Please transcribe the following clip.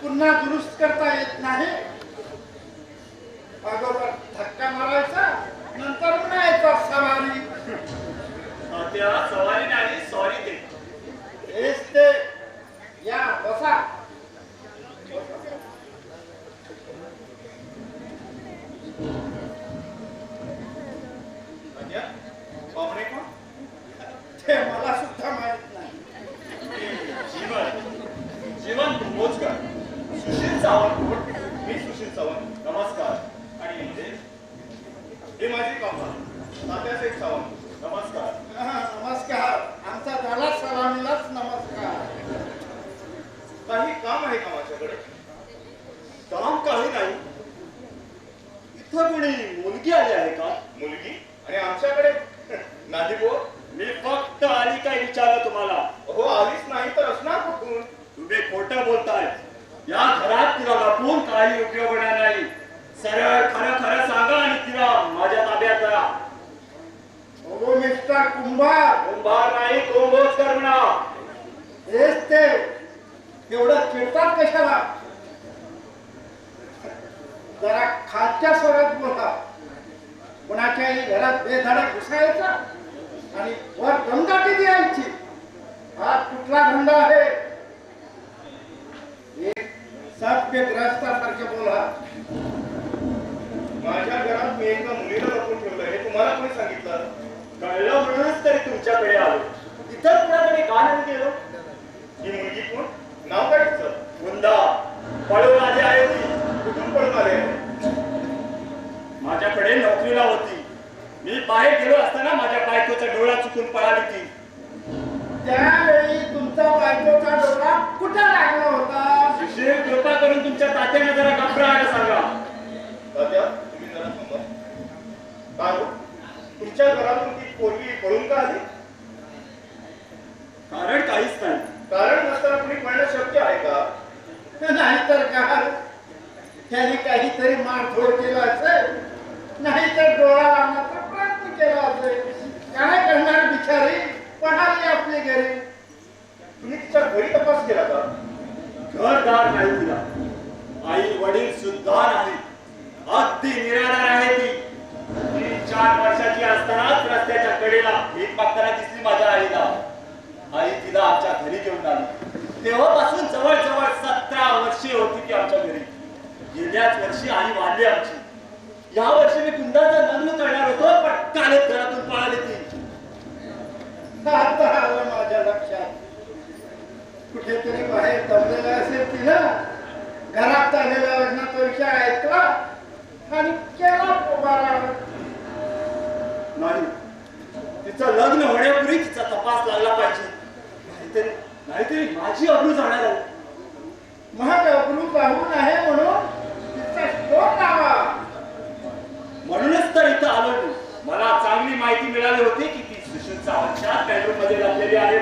पुन्हा दुरुस्त करता येत नाही. धक्का मारायचा नंतर म्हणायचा सवारी त्या सवारी नाही सॉरी ते हेच ते या बसा अज्ञा, पाहुणे कोण ते मला सुद्धा माहीत नाही जीवन जीवन कुंभोजकर सुशील सावंत कोण मी सुशील सावंत नमस्कार आणि म्हणजे हे माझे तात्यासाहेब सावंत. नमस्कार. हा, नमस्कार. आमचा झाला सलामीलाच नमस्कार. काही काम आहे का माझ्याकडे? काम काही नाही. इथं कोणी मुलगी आली आहे का? मुलगी? आणि आमच्याकडे नाही बुवा मी फक्त आली काय विचारलं तुम्हाला? हो आलीच नाही तर असणार कुठून तुम्ही खोटं बोलताय या घरात तिला लपवून काही उपयोग होणार नाही सरळ खरं खरं सांगा आणि तिला माझ्या ताब्यात करा हो मिस्टर कुंभार. कुंभार नाही कुंभोजकर म्हणा हेच ते एवढं चिडतात कशाला? जरा खालच्या स्वरात बोला. कुणाच्याही घरात बेधडक घुसायचा आणि वर दमदाटी द्यायची. हा कुठला धंदा आहे? एक सभ्यग्रस्तासारखे बोला. माझ्या घरात मी एका मुलीला लपून ठेवलं. हे तुम्हाला कोणी सांगितलं? कळलं तरी तुमच्याकडे आलो इतर कुणाकडे का नाही गेलो ही मुलगी कोण? नाव काय तिचं? वृंदा पळून आली आहे ती. कुठून पळून आले माझ्याकडे नोकरीला होती. मी बाहेर गेलो असताना माझ्या बायकोचा डोळा चुकून पळाली ती. त्यावेळी तुमचा बायकोचा डोळा कुठे लागला होता? सुशील कृपा करून तुमच्या तात्याने जरा घबरायला सांगा. तात्या तुम्ही जरा थांबा. काय हो? तुमच्या घरातून ती पोरगी पळून का आली कारण काहीच नाही कारण नसताना कुणी पळणं शक्य आहे का नाहीतर काय त्याने काहीतरी मारझोड केला असेल नाहीतर डोळा लावण्याचा प्रयत्न केला असेल काय करणार बिचारी पळाली घरी. तुम्ही तिच्या घरी तपास केला का? घरदार नाही तिला. आई वडील सुद्धा नाही. अगदी निराधार आहे ती. ती चार वर्षाची असतानाच रस्त्याच्या कडेला भीक मागताना दिसली माझ्या आईला. आई तिला आमच्या घरी घेऊन आली. तेव्हापासून जवळजवळ सतरा वर्षे होती ती आमच्या घरी. गेल्याच वर्षी आई वाढली आमची. या वर्षी मी कुंडाचा लग्न करणार होतो पण कालच घरातून पळाली ती. आता आलं माझ्या लक्षात. कुठेतरी बाहेर दमलेला असेल तिनं घरात झालेल्या लग्नाचा विषय ऐकला आणि केला पोबारा नाही तिचं लग्न होण्यापूर्वी तिचा तपास लागला पाहिजे. नाहीतरी नाहीतरी माझी अब्रू जाणार आहे. महाग अब्रू पाहून आहे म्हणून तिचा शोध लावा. म्हणूनच तर इथं आलो मला चांगली माहिती मिळाली होती की ती सुशील मध्ये लागलेली आहे.